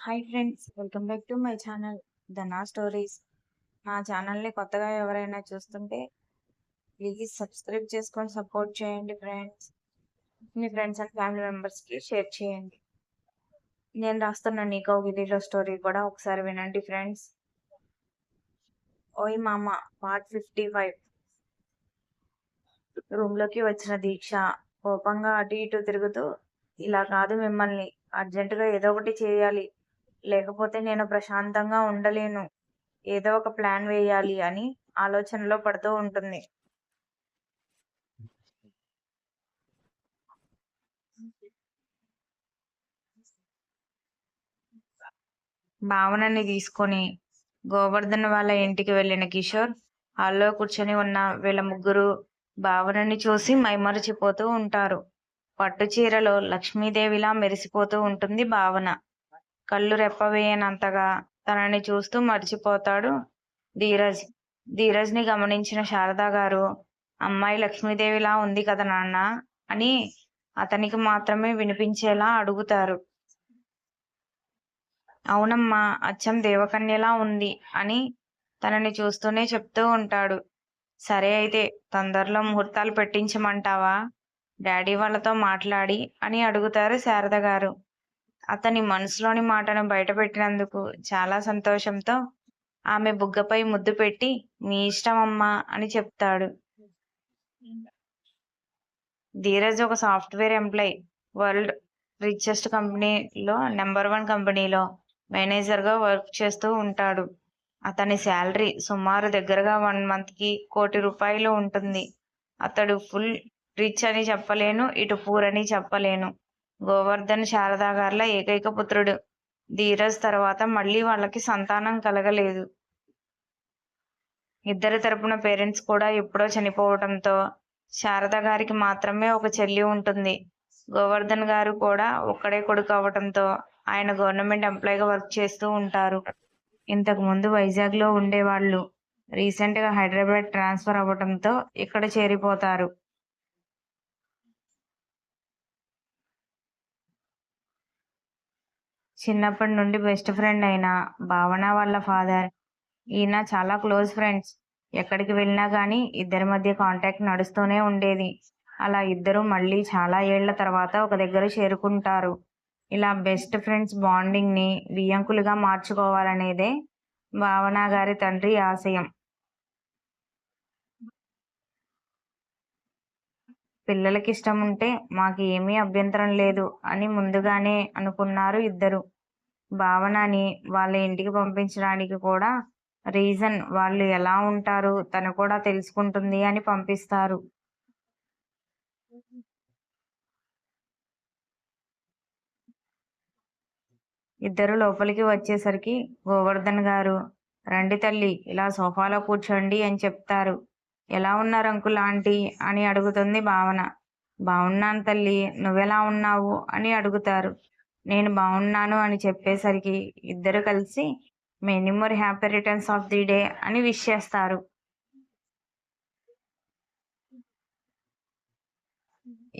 Hi friends welcome back to my channel Dhana stories నా ఛానల్ని కొత్తగా ఎవరైనా చూస్తుంటే ప్లీజ్ సబ్స్క్రైబ్ చేసుకొని సపోర్ట్ చేయండి ఫ్రెండ్స్ మీ ఫ్రెండ్స్ అండ్ ఫ్యామిలీ మెంబర్స్కి షేర్ చేయండి. నేను రాస్తున్న నీకో గిరిలో స్టోరీ కూడా ఒకసారి వినండి ఫ్రెండ్స్ ఓయ్ మామ పార్ట్ ఫిఫ్టీ ఫైవ్ రూమ్లోకి వచ్చిన దీక్ష కోపంగా అటు ఇటు తిరుగుతూ ఇలా కాదు మిమ్మల్ని అర్జెంటుగా ఏదో ఒకటి చేయాలి. లేకపోతే నేను ప్రశాంతంగా ఉండలేను. ఏదో ఒక ప్లాన్ వేయాలి అని ఆలోచనలో పడుతూ ఉంటుంది. భావనని తీసుకొని గోవర్ధన్ వాళ్ళ ఇంటికి వెళ్ళిన కిషోర్ హాల్లో కూర్చొని ఉన్న వీళ్ళ ముగ్గురు భావనని చూసి మైమరచిపోతూ ఉంటారు. పట్టు చీరలో లక్ష్మీదేవిలా మెరిసిపోతూ ఉంటుంది భావన. కళ్ళు రెప్పవేయనంతగా తనని చూస్తూ మర్చిపోతాడు ధీరజ్. ధీరజ్ని గమనించిన శారదా గారు అమ్మాయి లక్ష్మీదేవిలా ఉంది కదా నాన్న అని అతనికి మాత్రమే వినిపించేలా అడుగుతారు. అవునమ్మా అచ్చం దేవకన్యలా ఉంది అని తనని చూస్తూనే చెప్తూ ఉంటాడు. సరే అయితే తొందరలో ముహూర్తాలు పెట్టించమంటావా? డాడీ వాళ్ళతో మాట్లాడి అని అడుగుతారు శారద గారు. అతని మనసులోని మాటను బయటపెట్టినందుకు చాలా సంతోషంతో ఆమె బుగ్గపై ముద్దు పెట్టి మీ ఇష్టం అమ్మా అని చెప్తాడు. ధీరజ్ ఒక సాఫ్ట్వేర్ ఎంప్లాయ్ వరల్డ్ రిచెస్ట్ కంపెనీలో నెంబర్ వన్ కంపెనీలో మేనేజర్గా వర్క్ చేస్తూ ఉంటాడు. అతని శాలరీ సుమారు దగ్గరగా వన్ మంత్కి కోటి రూపాయలు ఉంటుంది. అతడు ఫుల్ రిచ్ అని చెప్పలేను ఇటు పూర్ అని చెప్పలేను. గోవర్ధన్ శారదాగార్ల ఏకైక పుత్రుడు. ధీరజ్ తర్వాత మళ్ళీ వాళ్ళకి సంతానం కలగలేదు. ఇద్దరి తరపున పేరెంట్స్ కూడా ఎప్పుడో చనిపోవడంతో శారద గారికి మాత్రమే ఒక చెల్లి ఉంటుంది. గోవర్ధన్ గారు కూడా ఒక్కడే కొడుకు అవ్వటంతో ఆయన గవర్నమెంట్ ఎంప్లాయీగా వర్క్ చేస్తూ ఉంటారు. ఇంతకు ముందు వైజాగ్లో ఉండేవాళ్ళు. రీసెంట్గా హైదరాబాద్ ట్రాన్స్ఫర్ అవ్వటంతో ఇక్కడ చేరిపోతారు. చిన్నప్పటి నుండి బెస్ట్ ఫ్రెండ్ అయిన భావన వాళ్ళ ఫాదర్ ఈయన చాలా క్లోజ్ ఫ్రెండ్స్. ఎక్కడికి వెళ్ళినా కానీ ఇద్దరి మధ్య కాంటాక్ట్ నడుస్తూనే ఉండేది. అలా ఇద్దరు మళ్ళీ చాలా ఏళ్ళ తర్వాత ఒక దగ్గర చేరుకుంటారు. ఇలా బెస్ట్ ఫ్రెండ్స్ బాండింగ్ని వియంకులుగా మార్చుకోవాలనేదే భావన గారి తండ్రి ఆశయం. పిల్లలకి ఇష్టం ఉంటే మాకు ఏమీ అభ్యంతరం లేదు అని ముందుగానే అనుకున్నారు ఇద్దరు. భావనని వాళ్ళ ఇంటికి పంపించడానికి కూడా రీజన్ వాళ్ళు ఎలా ఉంటారు తను కూడా తెలుసుకుంటుంది అని పంపిస్తారు. ఇద్దరు లోపలికి వచ్చేసరికి గోవర్ధన్ గారు రండి తల్లి ఇలా సోఫాలో కూర్చోండి అని చెప్తారు. ఎలా ఉన్నారు అంకుల్ ఆంటీ అని అడుగుతుంది భావన. బాగున్నాను తల్లి నువ్వెలా ఉన్నావు అని అడుగుతారు. నేను బాగున్నాను అని చెప్పేసరికి ఇద్దరు కలిసి many more happy returns of the day అని విష్ చేస్తారు.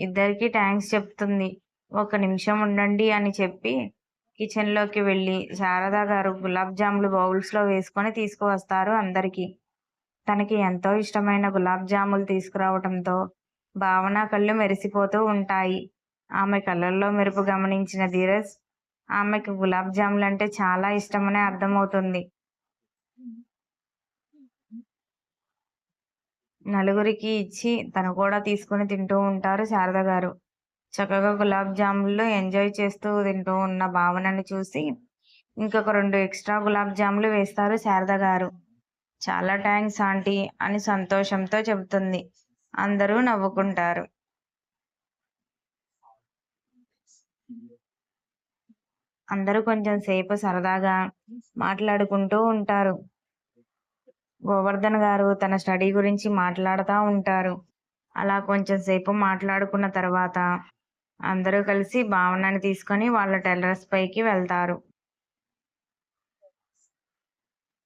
ఇద్దరికి థ్యాంక్స్ చెప్తుంది. ఒక నిమిషం ఉండండి అని చెప్పి కిచెన్లోకి వెళ్ళి శారదా గారు గులాబ్ జాములు బౌల్స్లో వేసుకొని తీసుకువస్తారు అందరికీ. తనకి ఎంతో ఇష్టమైన గులాబ్ జాములు తీసుకురావడంతో భావన కళ్ళు మెరిసిపోతూ ఉంటాయి. ఆమె కళ్ళల్లో మెరుపు గమనించిన ధీరజ్ ఆమెకు గులాబ్ జాములు అంటే చాలా ఇష్టమనే అర్థమవుతుంది. నలుగురికి ఇచ్చి తను కూడా తీసుకుని తింటూ ఉంటారు శారద గారు. చక్కగా గులాబ్ జాములు ఎంజాయ్ చేస్తూ తింటూ ఉన్న భావనని చూసి ఇంకొక రెండు ఎక్స్ట్రా గులాబ్ జాములు వేస్తారు శారద గారు. చాలా థ్యాంక్స్ ఆంటీ అని సంతోషంతో చెబుతుంది. అందరూ నవ్వుకుంటారు. అందరూ కొంచెం సేపు సరదాగా మాట్లాడుకుంటూ ఉంటారు. గోవర్ధన్ గారు తన స్టడీ గురించి మాట్లాడుతూ ఉంటారు. అలా కొంచెం సేపు మాట్లాడుకున్న తర్వాత అందరూ కలిసి భావనని తీసుకొని వాళ్ళ టెర్రస్ పైకి వెళ్తారు.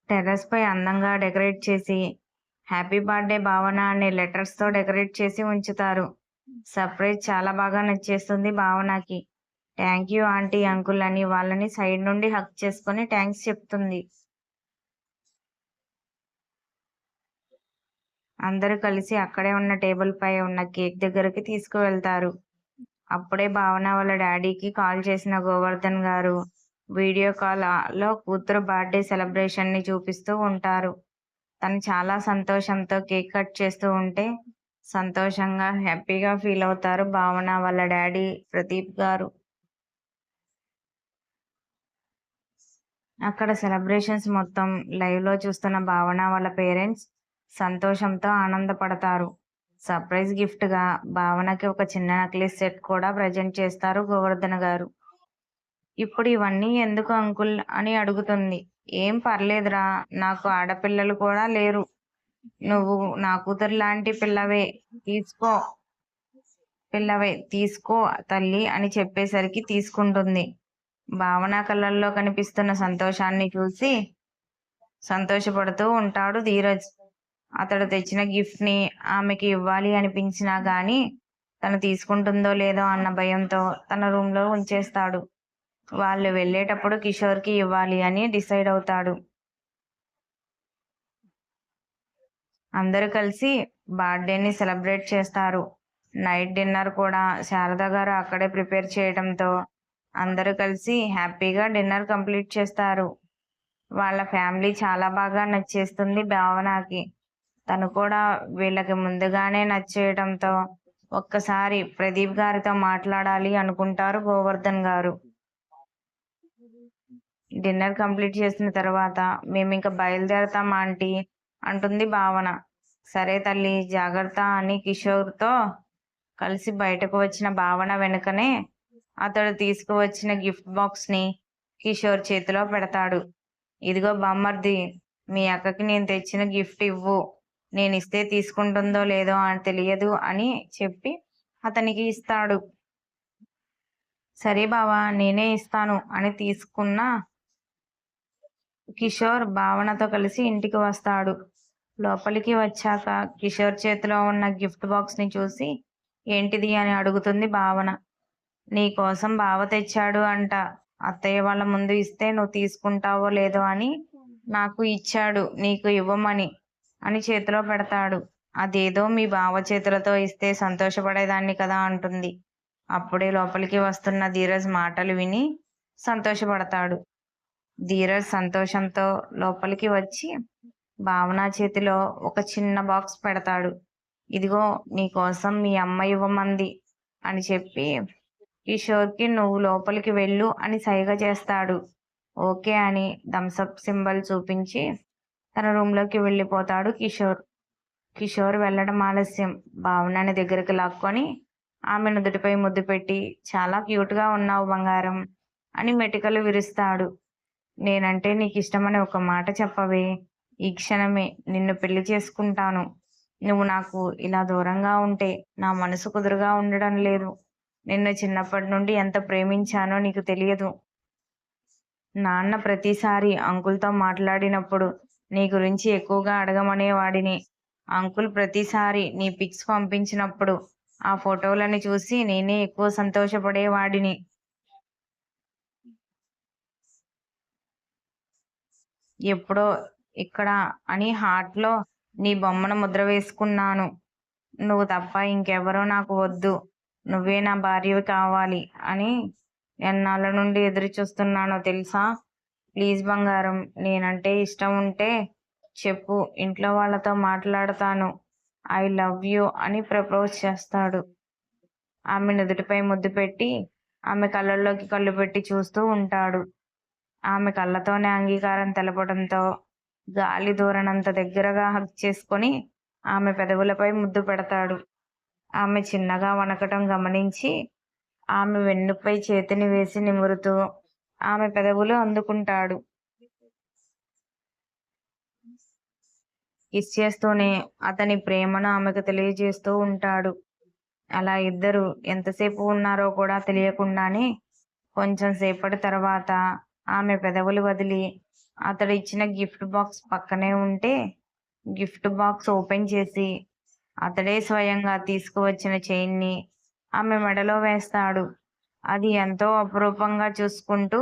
టెర్రస్ పై అందంగా డెకరేట్ చేసి హ్యాపీ బర్త్డే భావన అనే లెటర్స్తో డెకరేట్ చేసి ఉంచుతారు. సర్ప్రైజ్ చాలా బాగా నచ్చేస్తుంది భావనకి. థ్యాంక్ యూ ఆంటీ అంకుల్ అని వాళ్ళని సైడ్ నుండి హక్ చేసుకొని థ్యాంక్స్ చెప్తుంది. అందరూ కలిసి అక్కడే ఉన్న టేబుల్ పై ఉన్న కేక్ దగ్గరికి తీసుకువెళ్తారు. అప్పుడే భావన వాళ్ళ డాడీకి కాల్ చేసిన గోవర్ధన్ గారు వీడియో కాల్లో కూతురు బర్త్డే సెలబ్రేషన్ని చూపిస్తూ ఉంటారు. తను చాలా సంతోషంతో కేక్ కట్ చేస్తూ ఉంటే సంతోషంగా హ్యాపీగా ఫీల్ అవుతారు భావన వాళ్ళ డాడీ ప్రదీప్ గారు. అక్కడ సెలబ్రేషన్స్ మొత్తం లైవ్లో చూస్తున్న భావన వాళ్ళ పేరెంట్స్ సంతోషంతో ఆనందపడతారు. సర్ప్రైజ్ గిఫ్ట్గా భావనకి ఒక చిన్న నక్లెస్ సెట్ కూడా ప్రజెంట్ చేస్తారు గోవర్ధన గారు. ఇప్పుడు ఇవన్నీ ఎందుకు అంకుల్ అని అడుగుతుంది. ఏం పర్లేదురా నాకు ఆడపిల్లలు కూడా లేరు. నువ్వు నా కూతురు లాంటి పిల్లవే తీసుకో. పిల్లవే తీసుకో తల్లి అని చెప్పేసరికి తీసుకుంటుంది. భావన కళ్ళల్లో కనిపిస్తున్న సంతోషాన్ని చూసి సంతోషపడుతూ ఉంటాడు ధీరజ్. అతడు తెచ్చిన గిఫ్ట్ని ఆమెకి ఇవ్వాలి అనిపించినా గాని తను తీసుకుంటుందో లేదో అన్న భయంతో తన రూమ్లో ఉంచేస్తాడు. వాళ్ళు వెళ్ళేటప్పుడు కిషోర్కి ఇవ్వాలి అని డిసైడ్ అవుతాడు. అందరూ కలిసి బర్త్డేని సెలబ్రేట్ చేస్తారు. నైట్ డిన్నర్ కూడా శారద గారు అక్కడే ప్రిపేర్ చేయడంతో అందరూ కలిసి హ్యాపీగా డిన్నర్ కంప్లీట్ చేస్తారు. వాళ్ళ ఫ్యామిలీ చాలా బాగా నచ్చేస్తుంది భావనకి. తను కూడా వీళ్ళకి ముందుగానే నచ్చేయడంతో ఒక్కసారి ప్రదీప్ గారితో మాట్లాడాలి అనుకుంటారు గోవర్ధన్ గారు. డిన్నర్ కంప్లీట్ చేసిన తర్వాత మేము ఇంకా బయలుదేరతాం ఆంటీ అంటుంది భావన. సరే తల్లి జాగ్రత్త అని కిషోర్తో కలిసి బయటకు వచ్చిన భావన వెనుకనే అతడు తీసుకువచ్చిన గిఫ్ట్ బాక్స్ని కిషోర్ చేతిలో పెడతాడు. ఇదిగో బామ్మర్ది మీ అక్కకి నేను తెచ్చిన గిఫ్ట్ ఇవ్వు. నేను ఇస్తే తీసుకుంటుందో లేదో అని తెలియదు అని చెప్పి అతనికి ఇస్తాడు. సరే బావా నేనే ఇస్తాను అని తీసుకున్న కిషోర్ భావనతో కలిసి ఇంటికి వస్తాడు. లోపలికి వచ్చాక కిషోర్ చేతిలో ఉన్న గిఫ్ట్ బాక్స్ని చూసి ఏంటిది? అని అడుగుతుంది భావన. నీ కోసం బావ తెచ్చాడు అంట. అత్తయ్య వాళ్ళ ముందు ఇస్తే నువ్వు తీసుకుంటావో లేదో అని నాకు ఇచ్చాడు. నీకు ఇవ్వమని అని చేతిలో పెడతాడు. అదేదో మీ బావ చేతులతో ఇస్తే సంతోషపడేదాన్ని కదా అంటుంది. అప్పుడే లోపలికి వస్తున్న ధీరజ్ మాటలు విని సంతోషపడతాడు. ధీరజ్ సంతోషంతో లోపలికి వచ్చి భావన చేతిలో ఒక చిన్న బాక్స్ పెడతాడు. ఇదిగో నీకోసం మీ అమ్మ ఇవ్వమంది అని చెప్పి కిషోర్కి నువ్వు లోపలికి వెళ్ళు అని సైగ చేస్తాడు. ఓకే అని థమ్సప్ సింబల్ చూపించి తన రూమ్లోకి వెళ్ళిపోతాడు కిషోర్. కిషోర్ వెళ్ళడం ఆలస్యం. భావనని దగ్గరికి లాక్కొని ఆమె నుదుటిపై ముద్దు పెట్టి చాలా క్యూట్గా ఉన్నావు బంగారం అని మెటికలు విరుస్తాడు. నేనంటే నీకు ఇష్టమని ఒక మాట చెప్పవే. ఈ క్షణమే నిన్ను పెళ్ళి చేసుకుంటాను. నువ్వు నాకు ఇలా దూరంగా ఉంటే నా మనసు కుదురుగా ఉండడం లేదు. నిన్ను చిన్నప్పటి నుండి ఎంత ప్రేమించానో నీకు తెలియదు. నాన్న ప్రతిసారి అంకుల్తో మాట్లాడినప్పుడు నీ గురించి ఎక్కువగా అడగమనేవాడిని. అంకుల్ ప్రతిసారి నీ పిక్స్ పంపించినప్పుడు ఆ ఫోటోలని చూసి నేనే ఎక్కువ సంతోషపడేవాడిని. ఎప్పుడో ఇక్కడ అని హార్ట్లో నీ బొమ్మను ముద్ర వేసుకున్నాను. నువ్వు తప్ప ఇంకెవరో నాకు వద్దు. నువ్వే నా భార్యవి కావాలి అని ఎన్నాళ్ళ నుండి ఎదురు చూస్తున్నానో తెలుసా? ప్లీజ్ బంగారం నేనంటే ఇష్టం ఉంటే చెప్పు. ఇంట్లో వాళ్ళతో మాట్లాడతాను. ఐ లవ్ యూ అని ప్రపోజ్ చేస్తాడు. ఆమె నుదుటిపై ముద్దు పెట్టి ఆమె కళ్ళల్లోకి కళ్ళు పెట్టి చూస్తూ ఉంటాడు. ఆమె కళ్ళతోనే అంగీకారం తెలపడంతో గాలి దూరనంత దగ్గరగా హక్ చేసుకొని ఆమె పెదవులపై ముద్దు పెడతాడు. ఆమె చిన్నగా వణకటం గమనించి ఆమె వెన్నుపై చేతిని వేసి నిమురుతూ ఆమె పెదవులు అందుకుంటాడు. కిస్ చేస్తూనే అతని ప్రేమను ఆమెకు తెలియజేస్తూ ఉంటాడు. అలా ఇద్దరు ఎంతసేపు ఉన్నారో కూడా తెలియకుండానే కొంచెం సేపటి తర్వాత ఆమె పెదవులు వదిలి అతడు ఇచ్చిన గిఫ్ట్ బాక్స్ పక్కనే ఉంటే గిఫ్ట్ బాక్స్ ఓపెన్ చేసి అతడే స్వయంగా తీసుకువచ్చిన చైన్ని ఆమె మెడలో వేస్తాడు. అది ఎంతో అపురూపంగా చూసుకుంటూ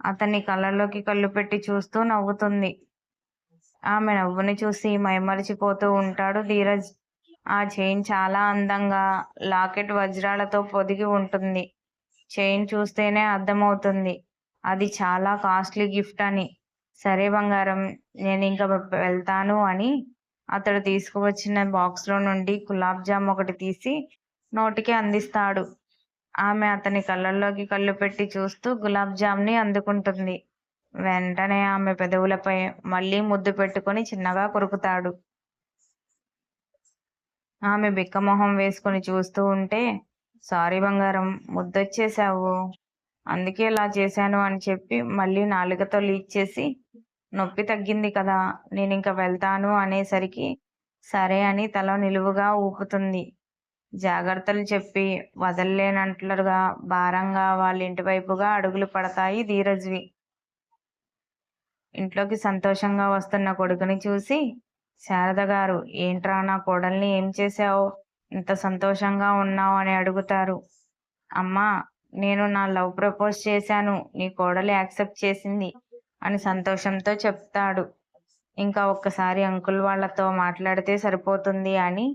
అతని కళ్ళలోకి కళ్ళు పెట్టి చూస్తూ నవ్వుతుంది. ఆమె నవ్వుని చూసి మైమరిచిపోతూ ఉంటాడు ధీరజ్. ఆ చైన్ చాలా అందంగా లాకెట్ వజ్రాలతో పొదిగి ఉంటుంది. చైన్ చూస్తేనే అర్థమవుతుంది. అది చాలా కాస్ట్లీ గిఫ్ట్ అని. సరే బంగారం నేను ఇంకా వెళ్తాను అని అతడు తీసుకువచ్చిన బాక్స్లో నుండి గులాబ్ జామ్ ఒకటి తీసి నోటికి అందిస్తాడు. ఆమె అతని కళ్ళల్లోకి కళ్ళు పెట్టి చూస్తూ గులాబ్ జామ్ని అందుకుంటుంది. వెంటనే ఆమె పెదవులపై మళ్ళీ ముద్దు పెట్టుకొని చిన్నగా కొరుకుతాడు. ఆమె బిక్కమొహం వేసుకుని చూస్తూ ఉంటే సారీ బంగారం ముద్దొచ్చేసావు అందుకే ఇలా చేశాను అని చెప్పి మళ్ళీ నాలుకతో లీక్ చేసి నొప్పి తగ్గింది కదా నేను ఇంకా వెళ్తాను అనేసరికి సరే అని తల నిలువుగా ఊపుతుంది. జాగ్రత్తలు చెప్పి వదల్లేనట్లుగా భారంగా వాళ్ళ ఇంటి వైపుగా అడుగులు పడతాయి ధీరజ్వి. ఇంట్లోకి సంతోషంగా వస్తున్న కొడుకుని చూసి శారద గారు ఏంట్రా నా కోడల్ని ఏం చేశావు? ఇంత సంతోషంగా ఉన్నావు అని అడుగుతారు. అమ్మా నేను నా లవ్ ప్రపోజ్ చేశాను నీ కోడలి యాక్సెప్ట్ చేసింది అని సంతోషంతో చెప్తాడు. ఇంకా ఒక్కసారి అంకుల్ వాళ్ళతో మాట్లాడితే సరిపోతుంది అని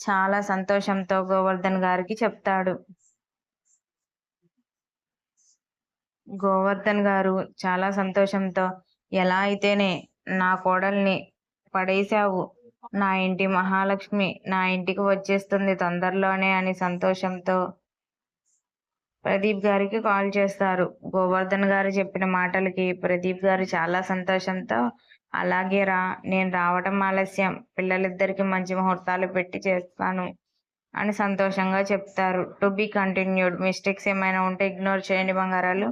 చాలా సంతోషంతో గోవర్ధన్ గారికి చెప్తాడు. గోవర్ధన్ గారు చాలా సంతోషంతో ఎలా అయితేనే నా కోడల్ని పడేశావు. నా ఇంటి మహాలక్ష్మి నా ఇంటికి వచ్చేస్తుంది తొందరలోనే అని సంతోషంతో ప్రదీప్ గారికి కాల్ చేస్తారు. గోవర్ధన్ గారు చెప్పిన మాటలకి ప్రదీప్ గారు చాలా సంతోషంతో అలాగే రా నేను రావటం ఆలస్యం. పిల్లలిద్దరికి మంచి ముహూర్తాలు పెట్టి చేస్తాను అని సంతోషంగా చెప్తారు. To be continued. మిస్టేక్స్ ఏమైనా ఉంటే ఇగ్నోర్ చేయండి బంగారాలు.